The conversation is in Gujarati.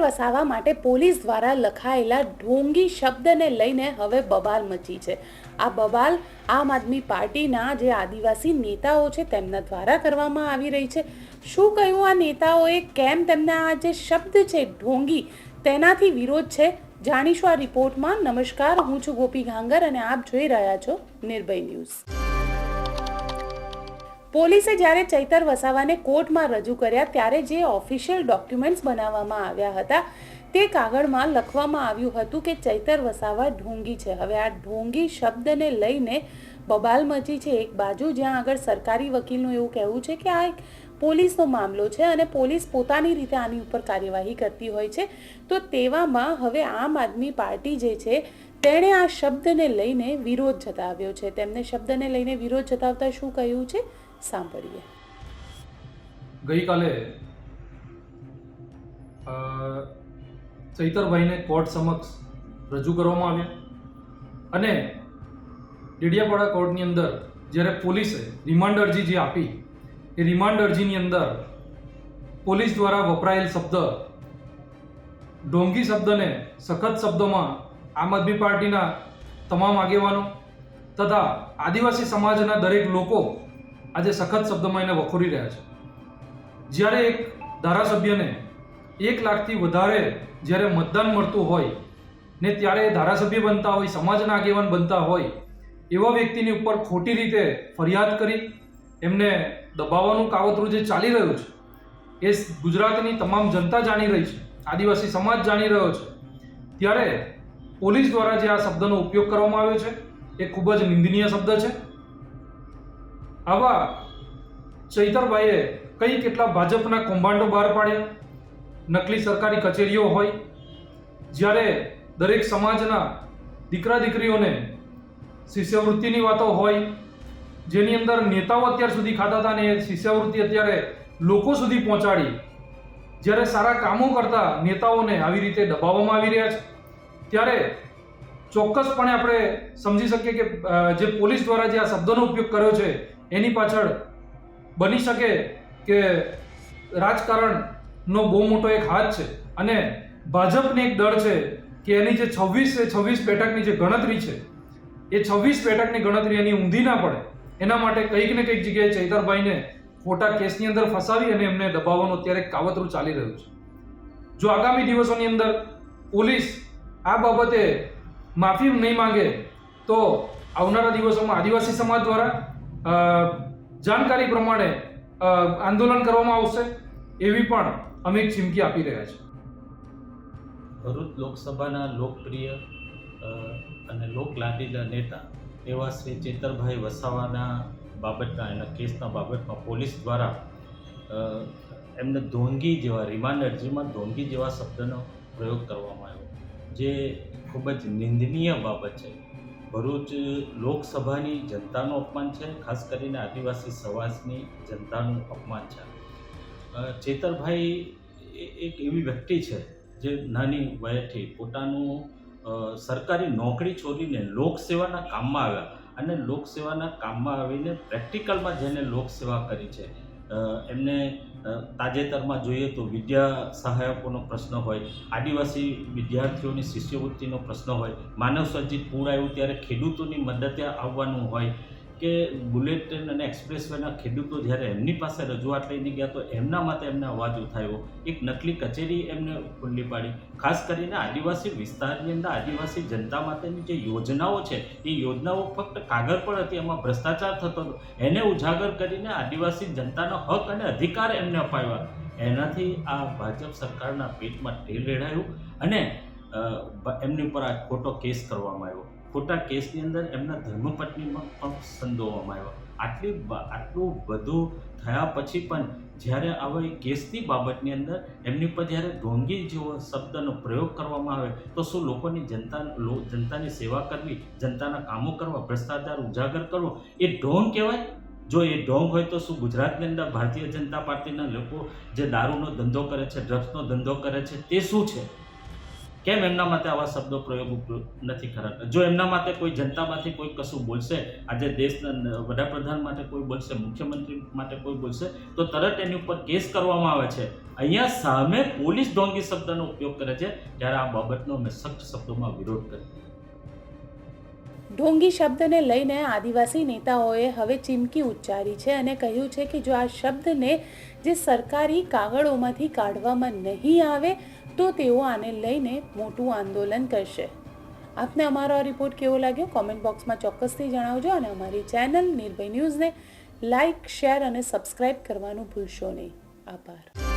વસાવા માટે પોલીસ દ્વારા લખાયેલા ઢોંગી શબ્દને લઈને હવે બબાલ મચી છે. આ બબાલ આમ આદમી પાર્ટીના જે આદિવાસી નેતાઓ છે તેમના દ્વારા કરવામાં આવી રહી છે. શું કહ્યું આ નેતાઓએ? કેમ તેમના આ જે શબ્દ છે ઢોંગી, તેનાથી વિરોધ છે? જાણીશું આ રિપોર્ટમાં. નમસ્કાર, હું છું ગોપી ઘાંગર અને આપ જોઈ રહ્યા છો નિર્ભય ન્યૂઝ. પોલીસે જ્યારે ચૈતર વસાવાને કોર્ટમાં રજૂ કર્યા ત્યારે જે ઓફિશિયલ ડોક્યુમેન્ટ્સ બનાવવામાં આવ્યા હતા, તે કાગળમાં લખવામાં આવ્યું હતું કે ચૈતર વસાવા ઢોંગી છે. હવે આ ઢોંગી શબ્દને લઈને બબાલ મચી છે. એક બાજુ જ્યાં આગળ સરકારી વકીલનું એવું કહેવું છે કે આ એક પોલીસનો મામલો છે અને પોલીસ પોતાની રીતે આની ઉપર કાર્યવાહી કરતી હોય છે. તો તેવામાં હવે આમ આદમી પાર્ટી જે છે, તેણે આ શબ્દને લઈને વિરોધ જતાવ્યો છે. તેમને શબ્દને લઈને વિરોધ જતાવતા શું કહ્યું છે? સાંભળીએ. ગઈકાલે ચૈતરભાઈને કોર્ટ સમક્ષ રજૂ કરવામાં આવ્યા અને ડેડિયાપાડા કોર્ટની અંદર જ્યારે પોલીસે રિમાન્ડ અરજી જે આપી, એ રિમાન્ડ અરજીની અંદર પોલીસ દ્વારા વપરાયેલ શબ્દ ઢોંગી શબ્દને સખત શબ્દોમાં આમ આદમી પાર્ટીના તમામ આગેવાનો તથા આદિવાસી સમાજના દરેક લોકો આજે સખત શબ્દમાં એને વખોરી રહ્યા છે. જ્યારે એક ધારાસભ્યને એક લાખથી વધારે જ્યારે મતદાન મળતું હોય ને ત્યારે ધારાસભ્ય બનતા હોય સમાજના આગેવાન બનતા હોય, એવા વ્યક્તિની ઉપર ખોટી રીતે ફરિયાદ કરી, એમને દબાવવાનું કાવતરું જે ચાલી રહ્યું છે, એ ગુજરાતની તમામ જનતા જાણી રહી છે, આદિવાસી સમાજ જાણી રહ્યો છે. ત્યારે પોલીસ દ્વારા જે આ શબ્દનો ઉપયોગ કરવામાં આવ્યો છે, એ ખૂબ જ નિંદનીય શબ્દ છે. આવા ચૈતરભાઈએ કઈ કેટલા ભાજપના કૌભાંડો બહાર પાડ્યા? નકલી સરકારી કચેરીઓ હોય, જ્યારે દરેક સમાજના દીકરા દીકરીઓને શિષ્યવૃત્તિની વાતો હોય, જેની અંદર નેતાઓ અત્યાર સુધી ખાતા હતા ને એ શિષ્યવૃત્તિ અત્યારે લોકો સુધી પહોંચાડી, જ્યારે સારા કામો કરતા નેતાઓને આવી રીતે દબાવવામાં આવી રહ્યા છે, ત્યારે ચોક્કસપણે આપણે સમજી શકીએ કે જે પોલીસ દ્વારા જે આ શબ્દોનો ઉપયોગ કર્યો છે એની પાછળ બની શકે કે રાજકારણનો બહુ મોટો એક હાથ છે અને ભાજપને એક ડર છે કે એની જે છવ્વીસ છવ્વીસ બેઠકની જે ગણતરી છે, એ છવ્વીસ બેઠકની ગણતરી એની ઊંધી ના પડે. એના માટે કંઈક ને કંઈક જગ્યાએ ચૈતરભાઈને ખોટા કેસની અંદર ફસાવી અને એમને દબાવવાનું અત્યારે કાવતરું ચાલી રહ્યું છે. જો આગામી દિવસોની અંદર પોલીસ આ બાબતે માફી નહીં માંગે, તો આવનારા દિવસોમાં આદિવાસી સમાજ દ્વારા જાણકારી પ્રમાણે આંદોલન કરવામાં આવશે એવી પણ અમે એક ચીમકી આપી રહ્યા છે. ભરૂચ લોકસભાના લોકપ્રિય અને લોકલાડીલા નેતા એવા શ્રી ચેતરભાઈ વસાવાના બાબતના એના કેસના બાબતમાં પોલીસ દ્વારા એમને ધોંગી જેવા રિમાન્ડ અરજીમાં ધોંગી જેવા શબ્દનો પ્રયોગ કરવામાં આવ્યો. જે ખૂબ જ નિંદનીય બાબત છે. ભરૂચ લોકસભાની જનતાનું અપમાન છે, ખાસ કરીને આદિવાસી સમાજની જનતાનું અપમાન છે. ચેતરભાઈ એક એવી વ્યક્તિ છે જે નાની વયથી પોતાનું સરકારી નોકરી છોડીને લોકસેવાના કામમાં આવ્યા અને લોકસેવાના કામમાં આવીને પ્રેક્ટિકલમાં જેને લોકસેવા કરી છે એમને તાજેતરમાં જોઈએ તો વિદ્યા સહાયકોનો પ્રશ્ન હોય, આદિવાસી વિદ્યાર્થીઓની શિષ્યવૃત્તિનો પ્રશ્ન હોય, માનવ સર્જિત પૂર આવ્યું ત્યારે ખેડૂતોની મદદે આવવાનું હોય કે બુલેટ ટ્રેન અને એક્સપ્રેસવેના ખેડૂતો જ્યારે એમની પાસે રજૂઆત લઈને ગયા તો એમના માટે એમને અવાજ ઉઠાવ્યો એક નકલી કચેરી એમને ખુલ્લી પાડી. ખાસ કરીને આદિવાસી વિસ્તારની અંદર આદિવાસી જનતા માટેની જે યોજનાઓ છે, એ યોજનાઓ ફક્ત કાગળ પર હતી, એમાં ભ્રષ્ટાચાર થતો હતો. એને ઉજાગર કરીને આદિવાસી જનતાનો હક અને અધિકાર એમને અપાવ્યા. એનાથી આ ભાજપ સરકારના પેટમાં તેલ રેડાયું અને એમની ઉપર આ ખોટો કેસ કરવામાં આવ્યો. ખોટા કેસની અંદર એમના ધર્મપત્નીમાં પણ સંડોવવામાં આવ્યો. આટલી આટલું બધું થયા પછી પણ જ્યારે આવા કેસની બાબતની અંદર એમની પર જ્યારે ઢોંગી જેવો શબ્દનો પ્રયોગ કરવામાં આવે, તો શું લોકોની જનતા જનતાની સેવા કરવી, જનતાના કામો કરવા, ભ્રષ્ટાચાર ઉજાગર કરવો, એ ઢોંગ કહેવાય? જો એ ઢોંગ હોય તો શું ગુજરાતની અંદર ભારતીય જનતા પાર્ટીના લોકો જે દારૂનો ધંધો કરે છે, ડ્રગ્સનો ધંધો કરે છે, તે શું છે? કેમ એમના માટે આવા શબ્દો પ્રયોગ નથી કરાતા જો એમના માટે કોઈ જનતામાંથી કોઈ કશું બોલશે, આજે દેશના વડાપ્રધાન માટે કોઈ બોલશે, મુખ્યમંત્રી માટે કોઈ બોલશે, તો તરત એની ઉપર કેસ કરવામાં આવે છે. અહીંયા સામે પોલીસ ઢોંગી શબ્દનો ઉપયોગ કરે છે, ત્યારે આ બાબતનો અમે સખ્ત શબ્દોમાં વિરોધ કરીએ ઢોંગી શબ્દને લઈને આદિવાસી નેતાઓએ હવે ચીમકી ઉચ્ચારી છે અને કહ્યું છે કે જો આ શબ્દને જે સરકારી કાગળોમાંથી કાઢવામાં નહીં આવે, તો તેઓ આને લઈને મોટું આંદોલન કરશે. આપને અમારો આ રિપોર્ટ કેવો લાગ્યો? કોમેન્ટ બોક્સમાં ચોક્કસથી જણાવજો અને અમારી ચેનલ નિર્ભય ન્યૂઝને લાઇક શેર અને સબસ્ક્રાઇબ કરવાનું ભૂલશો નહીં. આભાર.